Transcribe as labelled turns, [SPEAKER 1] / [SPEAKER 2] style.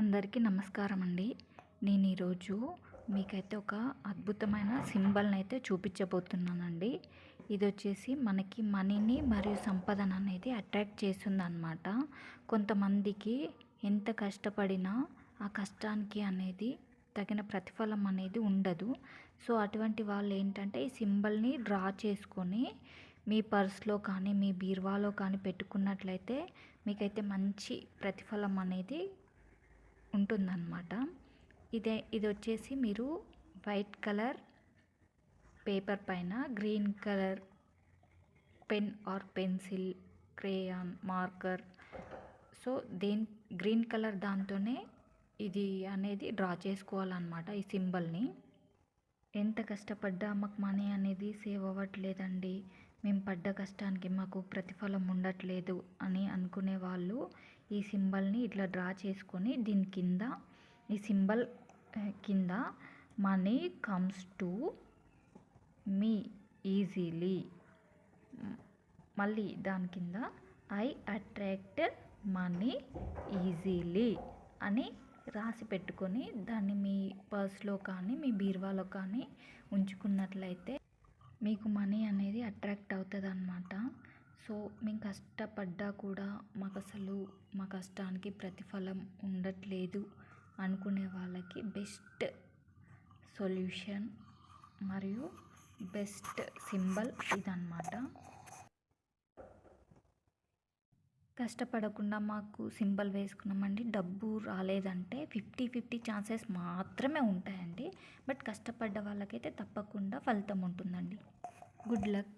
[SPEAKER 1] అందరికీ నమస్కారం అండి నేను ఈరోజు మీకైతే ఒక అద్భుతమైన సింబల్ని అయితే చూపించబోతున్నానండి. ఇది వచ్చేసి మనకి మనీని మరియు సంపదన అనేది అట్రాక్ట్ చేస్తుంది అనమాట కొంతమందికి ఎంత కష్టపడినా ఆ కష్టానికి అనేది తగిన ప్రతిఫలం అనేది ఉండదు. సో అటువంటి వాళ్ళు ఏంటంటే ఈ సింబల్ని డ్రా చేసుకొని మీ పర్స్లో కానీ మీ బీరువాలో కానీ పెట్టుకున్నట్లయితే మీకైతే మంచి ప్రతిఫలం అనేది ఉంటుందన్నమాట. ఇదే ఇది వచ్చేసి మీరు వైట్ కలర్ పేపర్ పైన green colour pen or pencil crayon marker. So దేని గ్రీన్ కలర్ దాంతోనే ఇది అనేది డ్రా చేసుకోవాలన్నమాట ఈ సింబల్ని. ఎంత కష్టపడ్డా మాకు మనీ అనేది సేవ్ అవ్వట్లేదండి. మేము పడ్డ కష్టానికి మాకు ప్రతిఫలం ఉండట్లేదు అని అనుకునే వాళ్ళు ఈ సింబల్ని ఇట్లా డ్రా చేసుకొని దీని కింద ఈ సింబల్ కింద money comes to me easily. మళ్ళీ దాని కింద ఐ అట్రాక్ట్ మనీ ఈజీలీ అని రాసి పెట్టుకొని దాన్ని మీ పర్స్లో కానీ మీ బీరువాలో కానీ ఉంచుకున్నట్లయితే మీకు మనీ అనేది అట్రాక్ట్ సో మేము కష్టపడ్డా కూడా మాకు అసలు మా కష్టానికి ప్రతిఫలం ఉండట్లేదు అనుకునే వాళ్ళకి బెస్ట్ సొల్యూషన్ మరియు బెస్ట్ సింబల్ ఇదన్నమాట. కష్టపడకుండా మాకు సింబల్ వేసుకున్నామండి. డబ్బు రాలేదంటే ఫిఫ్టీ ఫిఫ్టీ ఛాన్సెస్ మాత్రమే ఉంటాయండి. బట్ కష్టపడ్డ వాళ్ళకైతే తప్పకుండా ఫలితం ఉంటుందండి. Good luck.